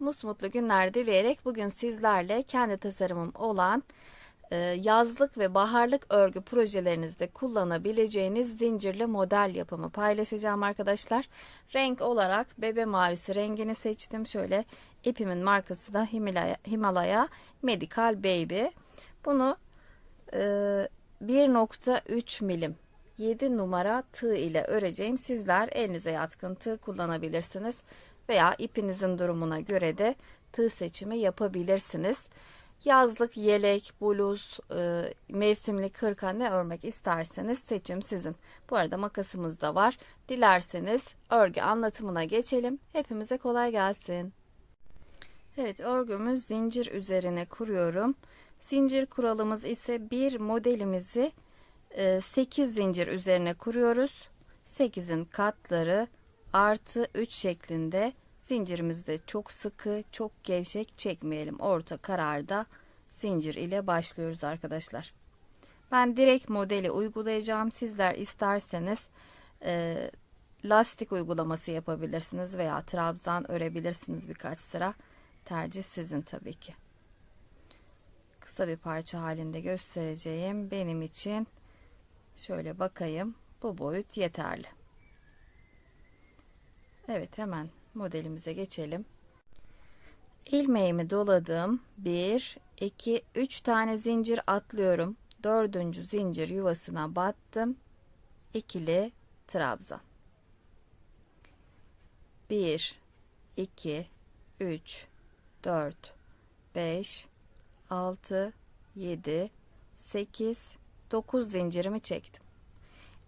Musmutlu günler dileyerek bugün sizlerle kendi tasarımım olan e, yazlık ve baharlık örgü projelerinizde kullanabileceğiniz zincirli model yapımı paylaşacağım arkadaşlar. Renk olarak bebe mavisi rengini seçtim. Şöyle ipimin markası da Himalaya, Himalaya Medical Baby. Bunu e, 1.3 milim 7 numara tığ ile öreceğim. Sizler elinize yatkın tığ kullanabilirsiniz veya ipinizin durumuna göre de tığ seçimi yapabilirsiniz. Yazlık yelek, bluz, e, mevsimlik hırka ne örmek isterseniz seçim sizin. Bu arada makasımız da var. Dilerseniz örgü anlatımına geçelim. Hepimize kolay gelsin. Evet örgümü zincir üzerine kuruyorum. Zincir kuralımız ise bir modelimizi 8 zincir üzerine kuruyoruz. 8'in katları artı 3 şeklinde zincirimizde çok sıkı çok gevşek çekmeyelim. Orta kararda zincir ile başlıyoruz arkadaşlar. Ben direkt modeli uygulayacağım. Sizler isterseniz e, lastik uygulaması yapabilirsiniz veya trabzan örebilirsiniz birkaç sıra. Tercih sizin tabii ki. Kısa bir parça halinde göstereceğim. Benim için şöyle bakayım. Bu boyut yeterli. Evet hemen modelimize geçelim. İlmeğimi doladım. 1, 2, 3 tane zincir atlıyorum. Dördüncü zincir yuvasına battım. İkili trabzan. 1, 2, 3, 4, 5, 6, 7, 8, 9 zincirimi çektim.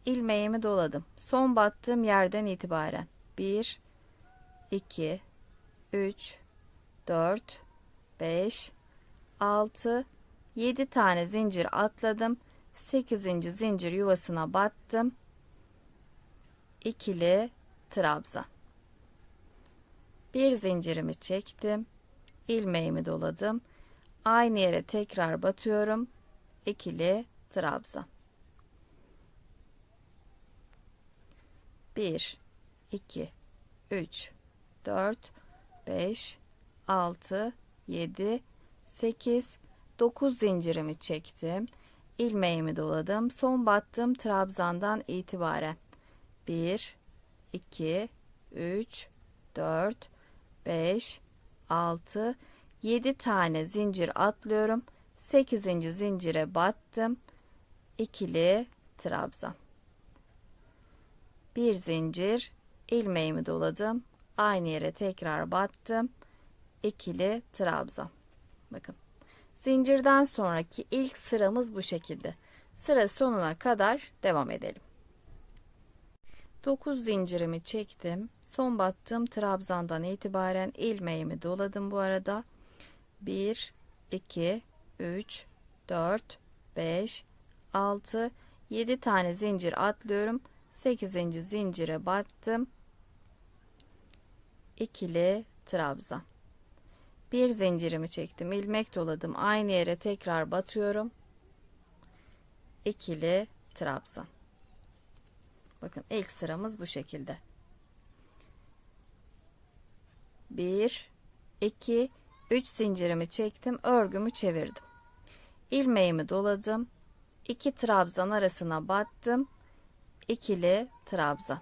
İlmeğimi doladım. Son battığım yerden itibaren 1, 2, 3, 4, 5, 6, 7 tane zincir atladım. 8. zincir yuvasına battım. İkili trabzan. Bir zincirimi çektim. ilmeğimi doladım. Aynı yere tekrar batıyorum. İkili trabzan. 1 2 3 4 5 6 7 8 9 zincirimi çektim. ilmeğimi doladım. Son battığım trabzandan itibaren 1 2 3 4 5 6 7 tane zincir atlıyorum. 8. zincire battım. ikili trabzan. Bir zincir ilmeğimi doladım. Aynı yere tekrar battım. İkili trabzan. Bakın. Zincirden sonraki ilk sıramız bu şekilde. Sıra sonuna kadar devam edelim. 9 zincirimi çektim. Son battığım trabzandan itibaren ilmeğimi doladım bu arada. 1 2 3 4 5 6 7 tane zincir atlıyorum. 8. zincire battım. İkili trabzan. Bir zincirimi çektim. ilmek doladım. Aynı yere tekrar batıyorum. İkili trabzan. Bakın ilk sıramız bu şekilde. 1 2 3 zincirimi çektim. Örgümü çevirdim. ilmeğimi doladım. 2 trabzan arasına battım ikili trabzan.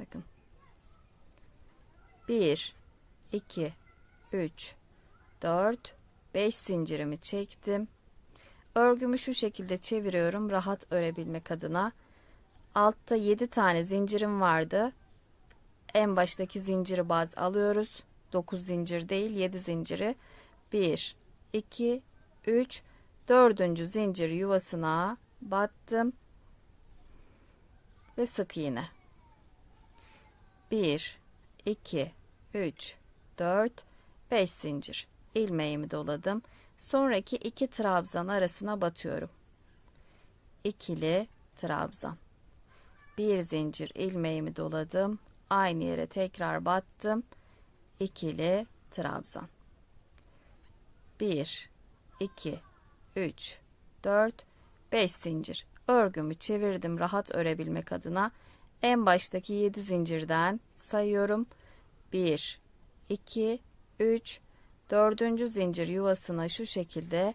Bakın. 1 2 3 4 5 zincirimi çektim. Örgümü şu şekilde çeviriyorum rahat örebilmek adına. Altta 7 tane zincirim vardı. En baştaki zinciri baz alıyoruz. 9 zincir değil 7 zinciri. 1 2 3 4. zincir yuvasına battım ve sık iğne 1 2 3 4 5 zincir. İlmeğimi doladım. Sonraki iki trabzan arasına batıyorum. İkili trabzan. Bir zincir ilmeğimi doladım. Aynı yere tekrar battım. İkili trabzan. 1 2 3 4 5 zincir. Örgümü çevirdim rahat örebilmek adına en baştaki 7 zincirden sayıyorum 1 2 3 dördüncü zincir yuvasına şu şekilde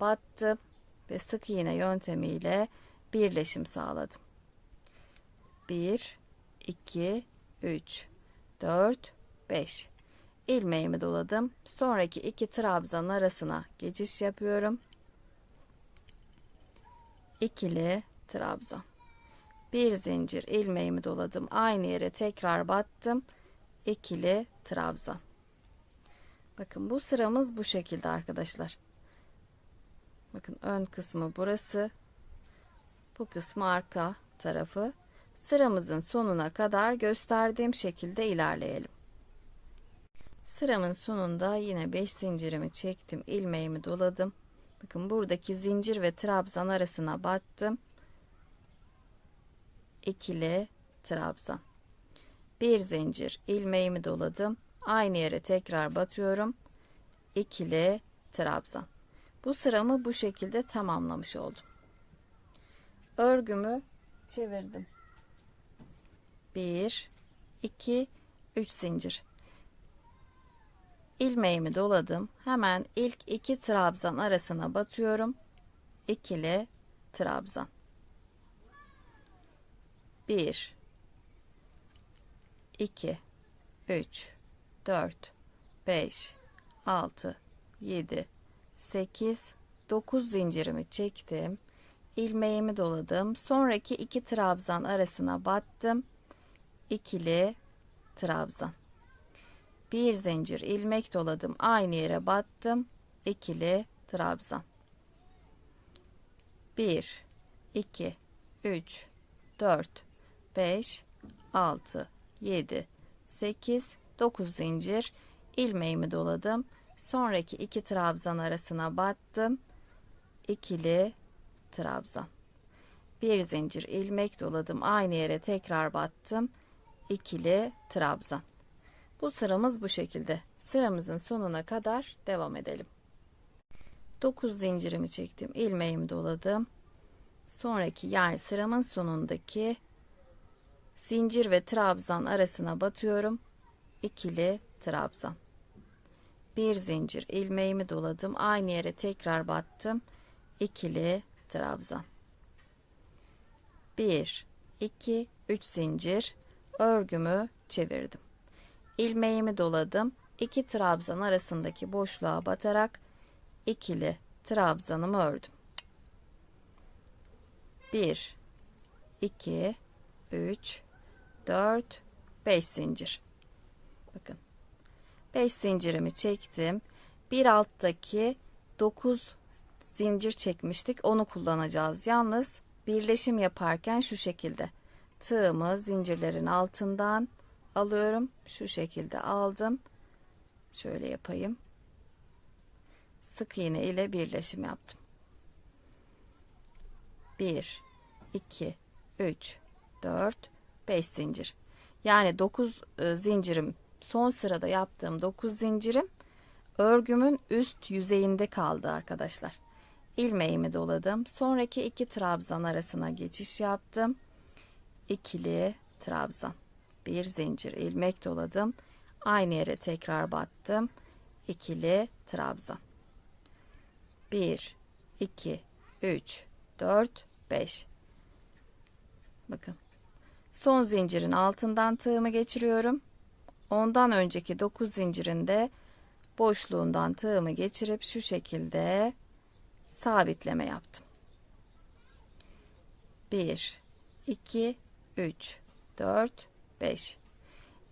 battım ve sık iğne yöntemiyle birleşim sağladım. 1 2 3 4 5 ilmeğimi doladım. Sonraki iki trabzan arasına geçiş yapıyorum. İkili trabzan. Bir zincir ilmeğimi doladım. Aynı yere tekrar battım. İkili trabzan. Bakın bu sıramız bu şekilde arkadaşlar. Bakın ön kısmı burası. Bu kısmı arka tarafı. Sıramızın sonuna kadar gösterdiğim şekilde ilerleyelim. Sıramın sonunda yine 5 zincirimi çektim. ilmeğimi doladım. Bakın buradaki zincir ve trabzan arasına battım. İkili trabzan. Bir zincir ilmeğimi doladım. Aynı yere tekrar batıyorum. İkili trabzan. Bu sıramı bu şekilde tamamlamış oldum. Örgümü çevirdim. 1 2 3 zincir ilmeğimi doladım. Hemen ilk iki trabzan arasına batıyorum. İkili trabzan. 1 2 3 4 5 6 7 8 9 zincirimi çektim. ilmeğimi doladım. Sonraki iki trabzan arasına battım. İkili trabzan. Bir zincir ilmek doladım. Aynı yere battım. İkili trabzan. 1 2 3 4 5 6 7 8 9 zincir ilmeğimi doladım sonraki iki trabzan arasına battım ikili trabzan bir zincir ilmek doladım aynı yere tekrar battım ikili trabzan bu sıramız bu şekilde. Sıramızın sonuna kadar devam edelim. 9 zincirimi çektim. ilmeğimi doladım. Sonraki yani sıramın sonundaki zincir ve trabzan arasına batıyorum. İkili trabzan. Bir zincir ilmeğimi doladım. Aynı yere tekrar battım. İkili trabzan. 1 2 3 zincir örgümü çevirdim ilmeğimi doladım. İki trabzan arasındaki boşluğa batarak ikili trabzanımı ördüm. 1 2 3 4 5 zincir. Bakın. 5 zincirimi çektim. Bir alttaki 9 zincir çekmiştik. Onu kullanacağız. Yalnız birleşim yaparken şu şekilde. Tığımı zincirlerin altından alıyorum. Şu şekilde aldım. Şöyle yapayım. Sık iğne ile birleşim yaptım. 1 2 3 4 5 zincir. Yani 9 e, zincirim son sırada yaptığım 9 zincirim örgümün üst yüzeyinde kaldı arkadaşlar. İlmeğimi doladım. Sonraki iki trabzan arasına geçiş yaptım. İkili trabzan bir zincir ilmek doladım aynı yere tekrar battım ikili trabzan 1 2 3 4 5 bakın son zincirin altından tığımı geçiriyorum. Ondan önceki 9 zincirinde boşluğundan tığımı geçirip şu şekilde sabitleme yaptım. 1 2 3 4 5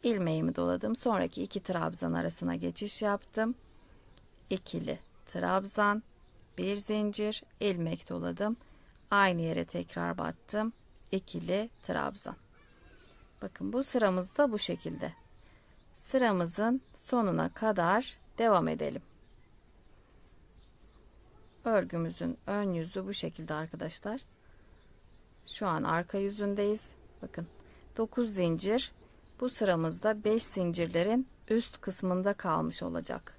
ilmeğimi doladım. Sonraki iki trabzan arasına geçiş yaptım. İkili trabzan bir zincir ilmek doladım. Aynı yere tekrar battım. İkili trabzan bakın bu sıramız da bu şekilde. Sıramızın sonuna kadar devam edelim. Örgümüzün ön yüzü bu şekilde arkadaşlar. Şu an arka yüzündeyiz. Bakın 9 zincir. Bu sıramızda 5 zincirlerin üst kısmında kalmış olacak.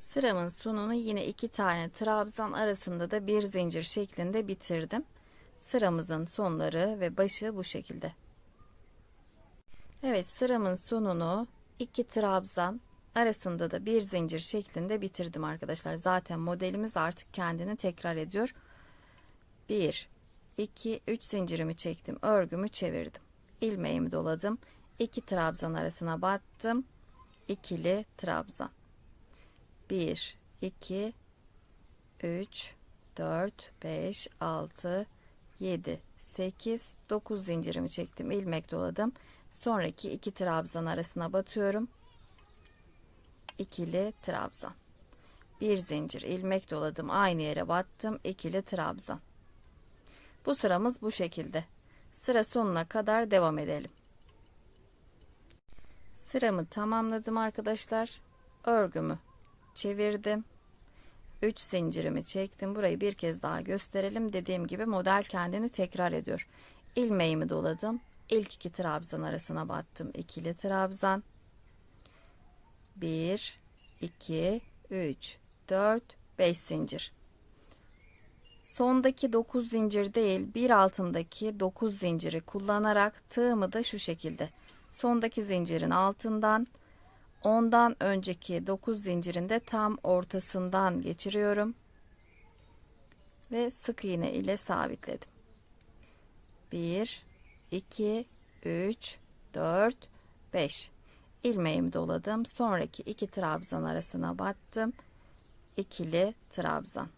Sıramın sonunu yine iki tane trabzan arasında da bir zincir şeklinde bitirdim. Sıramızın sonları ve başı bu şekilde. Evet sıramın sonunu iki trabzan arasında da bir zincir şeklinde bitirdim arkadaşlar. Zaten modelimiz artık kendini tekrar ediyor. 1 2 3 zincirimi çektim. Örgümü çevirdim. ilmeğimi doladım. 2 trabzan arasına battım. ikili trabzan. 1 2 3 4 5 6 7 8 9 zincirimi çektim. ilmek doladım. Sonraki iki trabzan arasına batıyorum. ikili trabzan. Bir zincir ilmek doladım. Aynı yere battım. ikili trabzan. Bu sıramız bu şekilde. Sıra sonuna kadar devam edelim. Sıramı tamamladım arkadaşlar. Örgümü çevirdim. 3 zincirimi çektim. Burayı bir kez daha gösterelim. Dediğim gibi model kendini tekrar ediyor. İlmeğimi doladım. İlk iki trabzan arasına battım. İkili trabzan. 1 2 3 4 5 zincir. Sondaki 9 zincir değil, bir altındaki 9 zinciri kullanarak tığımı da şu şekilde. Sondaki zincirin altından ondan önceki 9 zincirinde tam ortasından geçiriyorum ve sık iğne ile sabitledim. 1 2 3 4 5 ilmeğimi doladım. Sonraki iki trabzan arasına battım. ikili trabzan.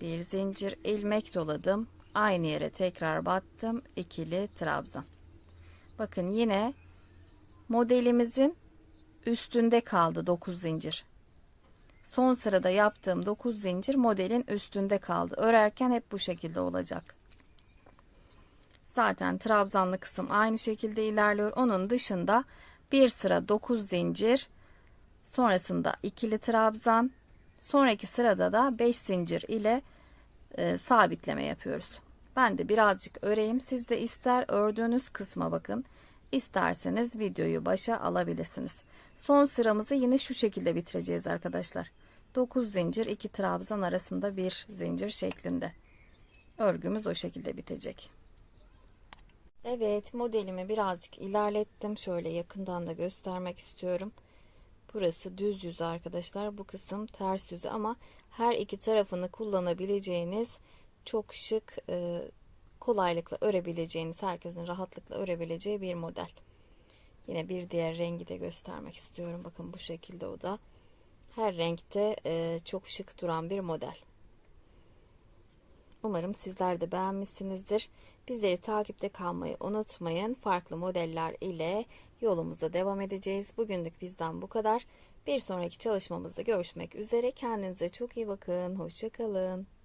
Bir zincir ilmek doladım. Aynı yere tekrar battım. ikili trabzan. Bakın yine modelimizin üstünde kaldı 9 zincir. Son sırada yaptığım 9 zincir modelin üstünde kaldı. Örerken hep bu şekilde olacak. Zaten trabzanlı kısım aynı şekilde ilerliyor. Onun dışında bir sıra 9 zincir, sonrasında ikili trabzan, sonraki sırada da 5 zincir ile e, sabitleme yapıyoruz. Ben de birazcık öreyim. Siz de ister ördüğünüz kısma bakın. İsterseniz videoyu başa alabilirsiniz. Son sıramızı yine şu şekilde bitireceğiz arkadaşlar. 9 zincir 2 trabzan arasında bir zincir şeklinde. Örgümüz o şekilde bitecek. Evet modelimi birazcık ilerlettim. Şöyle yakından da göstermek istiyorum. Burası düz yüz arkadaşlar. Bu kısım ters yüzü ama her iki tarafını kullanabileceğiniz çok şık e, kolaylıkla örebileceğiniz herkesin rahatlıkla örebileceği bir model. Yine bir diğer rengi de göstermek istiyorum. Bakın bu şekilde o da. Her renkte e, çok şık duran bir model. Umarım sizler de beğenmişsinizdir. Bizleri takipte kalmayı unutmayın. Farklı modeller ile yolumuza devam edeceğiz. Bugünlük bizden bu kadar. Bir sonraki çalışmamızda görüşmek üzere. Kendinize çok iyi bakın. Hoşçakalın.